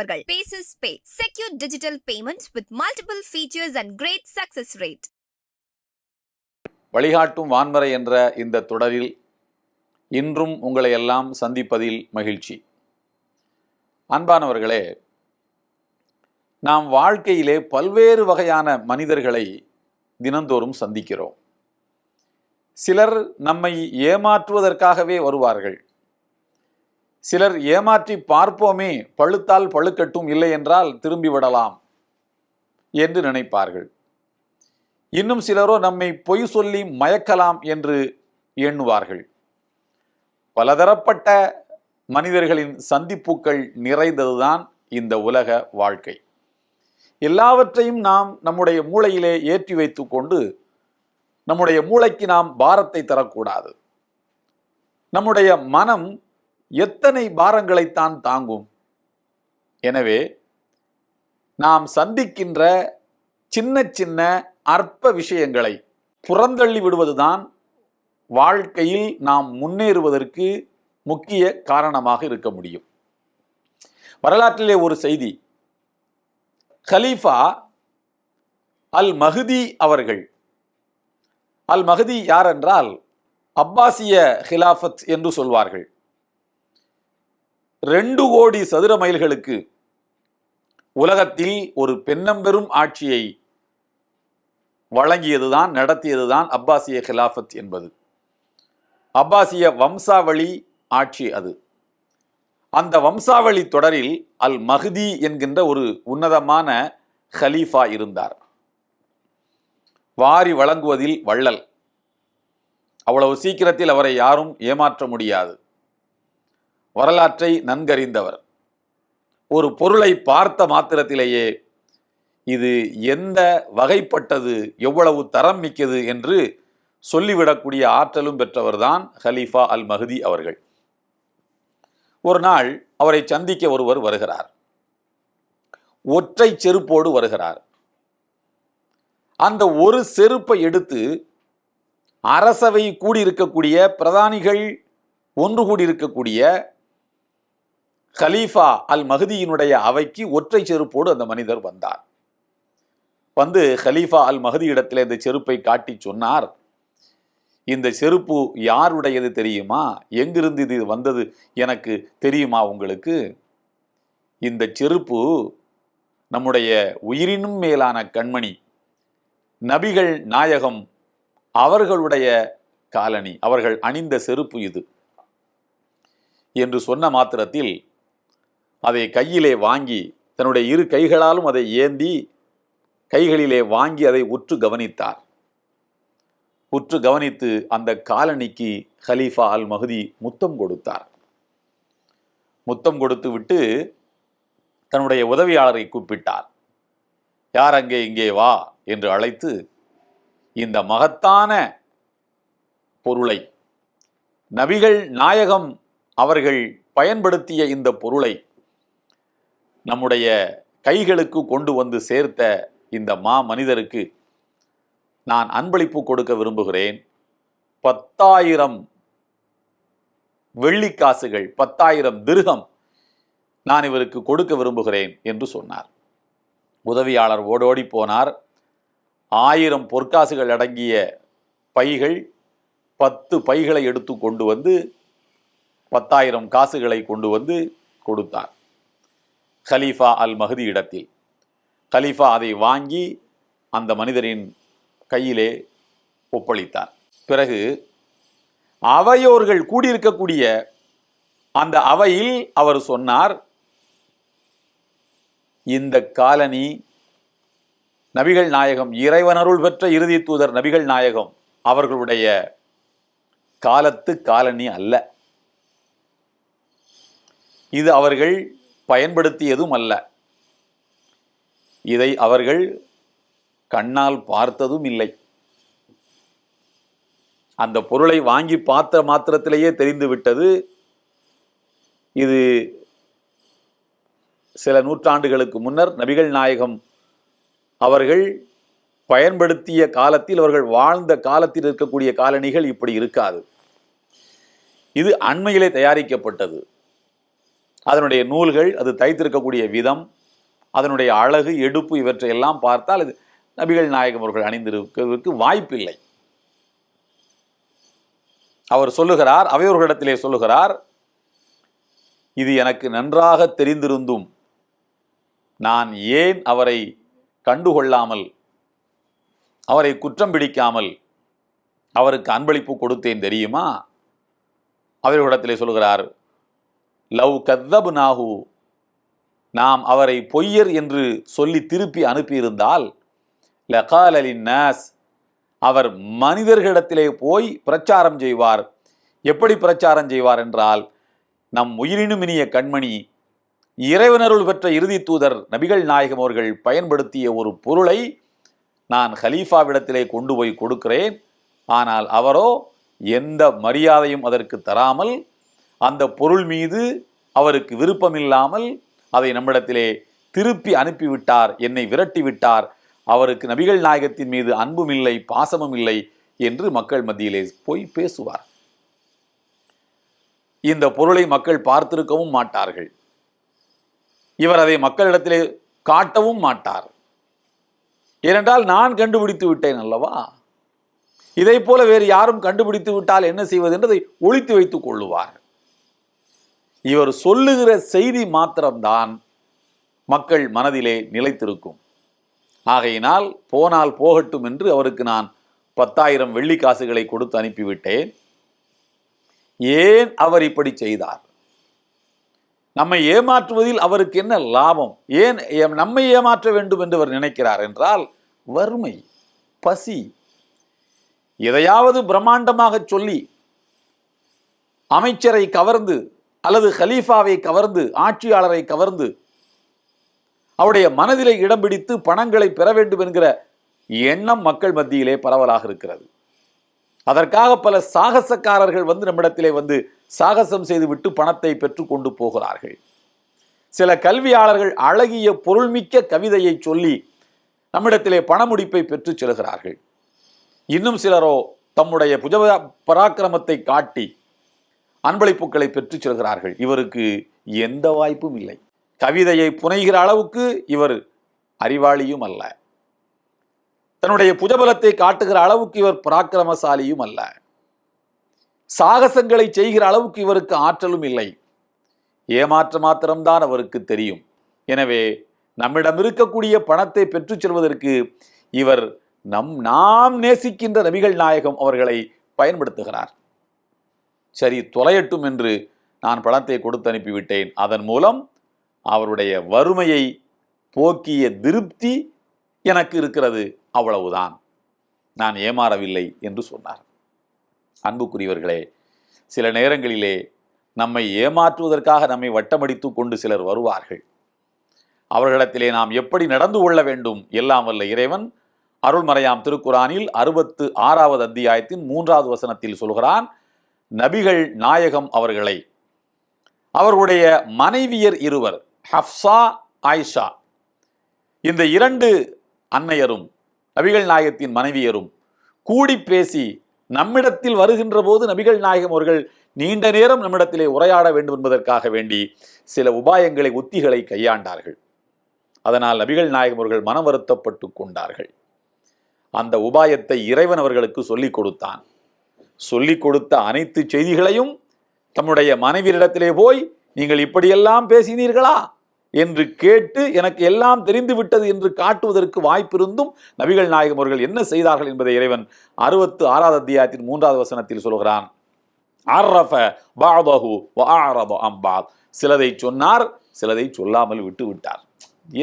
அவர்கள். Pays pay secure digital payments with multiple features and great success rate வழிகாட்டும் வான்மறை என்ற இந்த தொடரில் இன்றும் உங்களை எல்லாம் சந்திப்பதில் மகிழ்ச்சி. அன்பானவர்களே நாம் வாழ்க்கையிலே பல்வேறு வகையான மனிதர்களை தினந்தோறும் சந்திக்கிறோம். சிலர் நம்மை ஏமாற்றுவதற்காகவே வருவார்கள். சிலர் ஏமாற்றி பார்ப்போமே பழுத்தால் பழுக்கட்டும் இல்லை என்றால் திரும்பி விடலாம் என்று நினைப்பார்கள். இன்னும் சிலரோ நம்மை பொய் சொல்லி மயக்கலாம் என்று எண்ணுவார்கள். பலதரப்பட்ட மனிதர்களின் சந்திப்புகள் நிறைந்ததுதான் இந்த உலக வாழ்க்கை. எல்லாவற்றையும் நாம் நம்முடைய மூளையிலே ஏற்றி வைத்துக்கொண்டு நம்முடைய மூளைக்கு நாம் பாரத்தை தரக்கூடாது. நம்முடைய மனம் எத்தனை பாரங்களைத்தான் தாங்கும்? எனவே நாம் சந்திக்கின்ற சின்ன சின்ன அற்ப விஷயங்களை புறந்தள்ளி விடுவதுதான் வாழ்க்கையில் நாம் முன்னேறுவதற்கு முக்கிய காரணமாக இருக்க முடியும். வரலாற்றிலே ஒரு செய்தி. கலீஃபா அல் மஹதி அவர்கள். அல் மஹதி யார் என்றால் அப்பாசிய ஹிலாஃபத் என்று சொல்வார்கள். ரெண்டு கோடி சதுர மைல்களுக்கு உலகத்தில் ஒரு பெண்ணம்பெரும் ஆட்சியை வழங்கியதுதான் நடத்தியதுதான் அப்பாசிய ஹிலாஃபத் என்பது. அப்பாசிய வம்சாவளி ஆட்சி அது. அந்த வம்சாவளி தொடரில் அல் மஹ்தி என்கின்ற ஒரு உன்னதமான ஹலீஃபா இருந்தார். வாரி வழங்குவதில் வள்ளல். அவ்வளவு சீக்கிரத்தில் அவரை யாரும் ஏமாற்ற முடியாது. வரலாற்றை நன்கறிந்தவர். ஒரு பொருளை பார்த்த மாத்திரத்திலேயே இது எந்த வகைப்பட்டது எவ்வளவு தரம் மிக்கது என்று சொல்லிவிடக்கூடிய ஆற்றலும் பெற்றவர்தான் ஹலீஃபா அல் மஹதி அவர்கள். ஒரு நாள் அவரை சந்திக்க ஒருவர் வருகிறார். ஒற்றை செருப்போடு வருகிறார். அந்த ஒரு செருப்பை எடுத்து அரசவை கூடியிருக்கக்கூடிய பிரதானிகள் ஒன்று கூடியிருக்கக்கூடிய கலீஃபா அல் மஹதியினுடைய அவைக்கு ஒற்றை செருப்போடு அந்த மனிதர் வந்தார். வந்து ஹலீஃபா அல் மஹதி இடத்துல இந்த செருப்பை காட்டி சொன்னார். இந்த செருப்பு யாருடையது தெரியுமா? எங்கிருந்து இது வந்தது எனக்கு தெரியுமா உங்களுக்கு? இந்த செருப்பு நம்முடைய உயிரினும் மேலான கண்மணி நபிகள் நாயகம் அவர்களுடைய காலணி அவர்கள் அணிந்த செருப்பு இது. என்று சொன்ன மாத்திரத்தில் அதை கையிலே வாங்கி தன்னுடைய இரு கைகளாலும் அதை ஏந்தி கைகளிலே வாங்கி அதை உற்று கவனித்தார். உற்று கவனித்து அந்த காலனிக்கு ஹலீஃபா அல் மஹதி முத்தம் கொடுத்தார். முத்தம் கொடுத்து விட்டு தன்னுடைய உதவியாளரை கூப்பிட்டார். யார் அங்கே இங்கே வா என்று அழைத்து இந்த மகத்தான பொருளை நபிகள் நாயகம் அவர்கள் பயன்படுத்திய இந்த பொருளை நம்முடைய கைகளுக்கு கொண்டு வந்து சேர்த்த இந்த மா மனிதருக்கு நான் அன்பளிப்பு கொடுக்க விரும்புகிறேன். பத்தாயிரம் வெள்ளிக்காசுகள் பத்தாயிரம் திருகம் நான் இவருக்கு கொடுக்க விரும்புகிறேன் என்று சொன்னார். உதவியாளர் ஓடோடி போனார். ஆயிரம் பொற்காசுகள் அடங்கிய பைகள் பத்து பைகளை எடுத்து கொண்டு வந்து பத்தாயிரம் காசுகளை கொண்டு வந்து கொடுத்தார். கலீஃபா அல் மஹதி இடத்தில். கலீஃபா அதை வாங்கி அந்த மனிதரின் கையிலே ஒப்பளித்தார் பிறகு அவையோர்கள் கூடியிருக்கக்கூடிய அந்த அவையில் அவர் சொன்னார் இந்த காலனி நபிகள் நாயகம் இறைவனருள் பெற்ற இறுதி தூதர் நபிகள் நாயகம் அவர்களுடைய காலத்து காலனி அல்ல. இது அவர்கள் பயன்படுத்தியதும் அல்ல இதை அவர்கள் கண்ணால் பார்த்ததும் இல்லை அந்த பொருளை வாங்கி பார்த்த மாத்திரத்திலேயே தெரிந்துவிட்டது. இது சில நூற்றாண்டுகளுக்கு முன்னர் நபிகள் நாயகம் அவர்கள் பயன்படுத்திய காலத்தில் அவர்கள் வாழ்ந்த காலத்தில் இருக்கக்கூடிய காலணிகள் இப்படி இருக்காது. இது அண்மையிலே தயாரிக்கப்பட்டது. அதனுடைய நூல்கள் அது தைத்திருக்கக்கூடிய விதம் அதனுடைய அழகு எடுப்பு இவற்றை எல்லாம் பார்த்தால் இது நபிகள் நாயகம் அவர்கள் அணிந்திருக்கிறதுக்கு வாய்ப்பில்லை. அவர் சொல்லுகிறார் அவையோர்களிடத்திலே சொல்லுகிறார் இது எனக்கு நன்றாக தெரிந்திருந்தும் நான் ஏன் அவரை கண்டுகொள்ளாமல் அவரை குற்றம் பிடிக்காமல் அவருக்கு அன்பளிப்பு கொடுத்தேன் தெரியுமா? அவர்களிடத்திலே சொல்கிறார் லவ் கத்தபு நாகு நாம் அவரை பொய்யர் என்று சொல்லி திருப்பி அனுப்பியிருந்தால் லகால் அலி நாஸ் அவர் மனிதர்களிடத்திலே போய் பிரச்சாரம் செய்வார். எப்படி பிரச்சாரம் செய்வார் என்றால் நம் உயிரினும் இனிய கண்மணி இறைவனருள் பெற்ற இறுதி தூதர் நபிகள் நாயகம் அவர்கள் பயன்படுத்திய ஒரு பொருளை நான் ஹலீஃபாவிடத்திலே கொண்டு போய் கொடுக்கிறேன். ஆனால் அவரோ எந்த மரியாதையும் அதற்கு தராமல் அந்த பொருள் மீது அவருக்கு விருப்பமில்லாமல் அதை நம்மிடத்திலே திருப்பி அனுப்பிவிட்டார் என்னை விரட்டி விட்டார் அவருக்கு நபிகள் நாயகத்தின் மீது அன்பும் இல்லை பாசமும் இல்லை என்று மக்கள் மத்தியிலே போய் பேசுவார். இந்த பொருளை மக்கள் பார்த்திருக்கவும் மாட்டார்கள். இவர் அதை மக்களிடத்திலே காட்டவும் மாட்டார். ஏனென்றால் நான் கண்டுபிடித்து விட்டேன் அல்லவா? இதை போல வேறு யாரும் கண்டுபிடித்து விட்டால் என்ன செய்வது என்றதை ஒழித்து வைத்துக் கொள்ளுவார் இவர் சொல்லுகிற செய்தி மாத்திரம்தான் மக்கள் மனதிலே நிலைத்திருக்கும். ஆகையினால் போனால் போகட்டும் என்று அவருக்கு நான் பத்தாயிரம் வெள்ளி காசுகளை கொடுத்து அனுப்பிவிட்டேன். ஏன் அவர் இப்படி செய்தார்? நம்மை ஏமாற்றுவதில் அவருக்கு என்ன லாபம்? ஏன் நம்மை ஏமாற்ற வேண்டும் என்று அவர் நினைக்கிறார் என்றால் வறுமை பசி எதையாவது பிரம்மாண்டமாக சொல்லி அமைச்சரை கவர்ந்து அல்லது ஹலீஃபாவை கவர்ந்து ஆட்சியாளரை கவர்ந்து அவருடைய மனதிலே இடம் பிடித்து பணங்களை பெற வேண்டும் என்கிற எண்ணம் மக்கள் மத்தியிலே பரவலாக இருக்கிறது. அதற்காக பல சாகசக்காரர்கள் வந்து நம்மிடத்திலே வந்து சாகசம் செய்துவிட்டு பணத்தை பெற்றுக்கொண்டு போகிறார்கள். சில கல்வியாளர்கள் அழகிய பொருள்மிக்க கவிதையை சொல்லி நம்மிடத்திலே பணமுடிப்பை பெற்றுச் செல்கிறார்கள். இன்னும் சிலரோ தம்முடைய புஜ பராக்கிரமத்தை காட்டி அன்பளிப்புகளை பெற்றுச் செல்கிறார்கள். இவருக்கு எந்த வாய்ப்பும் இல்லை. கவிதையை புனைகிற அளவுக்கு இவர் அறிவாளியும் அல்ல. தன்னுடைய புஜபலத்தை காட்டுகிற அளவுக்கு இவர் பராக்கிரமசாலியும் அல்ல. சாகசங்களை செய்கிற அளவுக்கு இவருக்கு ஆற்றலும் இல்லை. ஏமாற்ற மாத்திரம்தான் அவருக்கு தெரியும். எனவே நம்மிடம் இருக்கக்கூடிய பணத்தை பெற்றுச் செல்வதற்கு இவர் நம் நாம் நேசிக்கின்ற நபிகள் நாயகம் அவர்களை பயன்படுத்துகிறார். சரி தொலையட்டும் என்று நான் பணத்தை கொடுத்து அனுப்பிவிட்டேன். அதன் மூலம் அவருடைய வறுமையை போக்கிய திருப்தி எனக்கு இருக்கிறது. அவ்வளவுதான். நான் ஏமாறவில்லை என்று சொன்னார். அன்புக்குரியவர்களே சில நேரங்களிலே நம்மை ஏமாற்றுவதற்காக நம்மை வட்டமடித்து கொண்டு சிலர் வருவார்கள். அவர்களிடத்திலே நாம் எப்படி நடந்து கொள்ள வேண்டும்? எல்லாம் வல்ல இறைவன் அருள்மறையாம் திருக்குரானில் அறுபத்து ஆறாவது அத்தியாயத்தின் மூன்றாவது வசனத்தில் சொல்கிறான் நபிகள் நாயகம் அவர்களை. அவர்களுடைய மனைவியர் இருவர் ஹப்சா ஆயிஷா. இந்த இரண்டு அன்னையரும் நபிகள் நாயகத்தின் மனைவியரும் கூடி பேசி நம்மிடத்தில் வருகின்ற போது நபிகள் நாயகம் அவர்கள் நீண்ட நேரம் நம்மிடத்திலே உரையாட வேண்டும் என்பதற்காக வேண்டி சில உபாயங்களை உத்திகளை கையாண்டார்கள். அதனால் நபிகள் நாயகம் அவர்கள் மனம் வருத்தப்பட்டு கொண்டார்கள். அந்த உபாயத்தை இறைவன் அவர்களுக்கு சொல்லிக் கொடுத்தான். சொல்லிக் கொடுத்த அனைத்து செய்திகளையும் தம்முடைய மனைவியரிடத்திலே போய் நீங்கள் இப்படியெல்லாம் பேசினீர்களா என்று கேட்டு எனக்கு எல்லாம் தெரிந்து விட்டது என்று காட்டுவதற்கு வாய்ப்பிருந்தும் நபிகள் நாயகம் அவர்கள் என்ன செய்தார்கள் என்பதை இறைவன் அறுபத்து ஆறாவது அத்தியாயத்தின் மூன்றாவது வசனத்தில் சொல்கிறான். சிலதை சொன்னார் சிலதை சொல்லாமல் விட்டு விட்டார்.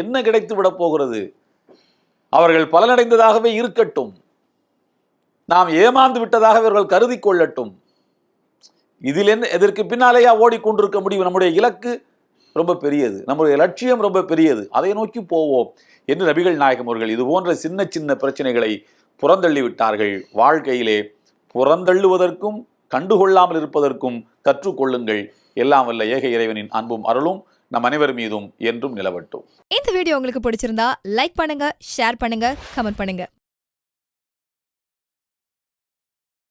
என்ன கிடைத்து விட போகிறது? அவர்கள் பலனடைந்ததாகவே இருக்கட்டும். நாம் ஏமாந்து விட்டதாக இவர்கள் கருதி கொள்ளட்டும். இதில் என்ன இதற்கு பின்னாலேயா ஓடிக்கொண்டிருக்க முடியும்? நம்முடைய இலக்கு ரொம்ப பெரியது. நம்முடைய லட்சியம் ரொம்ப பெரியது. அதை நோக்கி போவோம். என்று நபிகள் நாயகம் அவர்கள் இது போன்ற சின்ன சின்ன பிரச்சனைகளை புறந்தள்ளி விட்டார்கள். வாழ்க்கையிலே புறந்தள்ளுவதற்கும் கண்டுகொள்ளாமல் இருப்பதற்கும் கற்றுக்கொள்ளுங்கள் எல்லாம் வல்ல ஏக இறைவனின் அன்பும் அருளும் நம் அனைவர் மீதும் என்றும் நிலவட்டும். இந்த வீடியோ உங்களுக்கு பிடிச்சிருந்தா லைக் பண்ணுங்க ஷேர் பண்ணுங்க கமெண்ட் பண்ணுங்க.